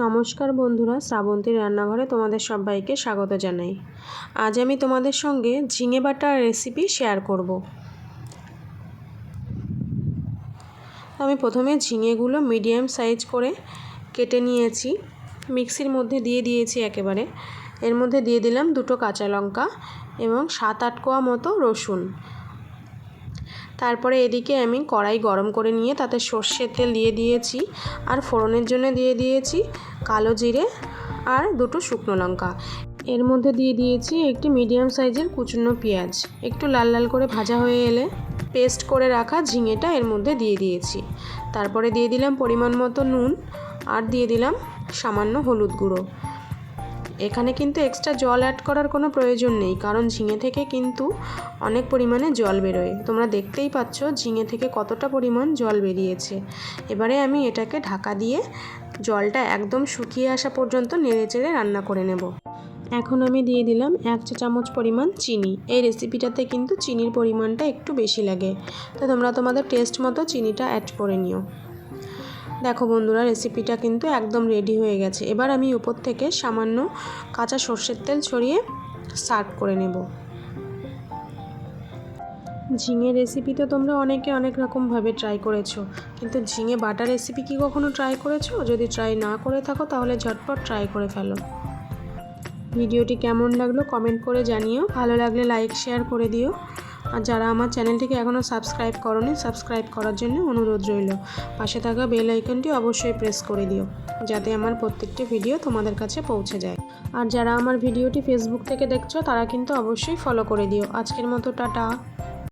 নমস্কার বন্ধুরা শ্রাবন্তীর রান্নাঘরে তোমাদের সবাইকে স্বাগত জানাই। আজ আমি তোমাদের সঙ্গে ঝিঙে বাটার রেসিপি শেয়ার করব। আমি প্রথমে ঝিঙেগুলো মিডিয়াম সাইজ করে কেটে নিয়েছি। মিক্সির মধ্যে দিয়ে দিয়েছি একেবারে। এর মধ্যে দিয়ে দিলাম দুটো কাঁচা লঙ্কা এবং সাত আট কোয়া মতো রসুন। তারপরে এদিকে আমি কড়াই গরম করে নিয়ে তাতে সর্ষের তেল দিয়ে দিয়েছি আর ফোড়নের জন্য দিয়ে দিয়েছি কালো জিরে আর দুটো শুকনো লঙ্কা। এর মধ্যে দিয়ে দিয়েছি একটি মিডিয়াম সাইজের কুচনো পেঁয়াজ। একটু লাল লাল করে ভাজা হয়ে এলে পেস্ট করে রাখা ঝিঙেটা এর মধ্যে দিয়ে দিয়েছি। তারপরে দিয়ে দিলাম পরিমাণ মতো নুন আর দিয়ে দিলাম সামান্য হলুদ গুঁড়ো। এখানে কিন্তু এক্সট্রা জল অ্যাড করার কোনো প্রয়োজন নেই, কারণ ঝিঙে থেকে কিন্তু অনেক পরিমাণে জল বেরোয়। তোমরা দেখতেই পাচ্ছ ঝিঙে থেকে কতটা পরিমাণ জল বেরিয়েছে। এবারে আমি এটাকে ঢাকা দিয়ে জলটা একদম শুকিয়ে আসা পর্যন্ত নেড়ে চেড়ে রান্না করে নেব। এখন আমি দিয়ে দিলাম এক চা চামচ পরিমাণ চিনি। এই রেসিপিটাতে কিন্তু চিনির পরিমাণটা একটু বেশি লাগে। তো তোমরা তোমাদের টেস্ট মতো চিনিটা অ্যাড করে নিও। দেখো বন্ধুরা রেসিপিটা কিন্তু একদম রেডি হয়ে গেছে। এবার আমি উপর থেকে সামান্য কাঁচা সর্ষের তেল ছড়িয়ে সার্ভ করে নেব। ঝিঙে রেসিপি তো তোমরা অনেকে অনেক রকমভাবে ট্রাই করেছ, কিন্তু ঝিঙে বাটা রেসিপি কি কখনো ট্রাই করেছ? যদি ট্রাই না করে থাকো, তাহলে ঝটপট ট্রাই করে ফেলো। ভিডিওটি কেমন লাগল কমেন্ট করে জানিও। ভালো লাগলে লাইক শেয়ার করে দিও। আর যারা আমার চ্যানেলটিকে এখনও সাবস্ক্রাইব করনি, সাবস্ক্রাইব করার জন্য অনুরোধ রইল। পাশে থাকা বেল আইকনটি অবশ্যই প্রেস করে দিও, যাতে আমার প্রত্যেকটি ভিডিও তোমাদের কাছে পৌঁছে যায়। আর যারা আমার ভিডিওটি ফেসবুক থেকে দেখছ, তারা কিন্তু অবশ্যই ফলো করে দিও। আজকের মতো টাটা।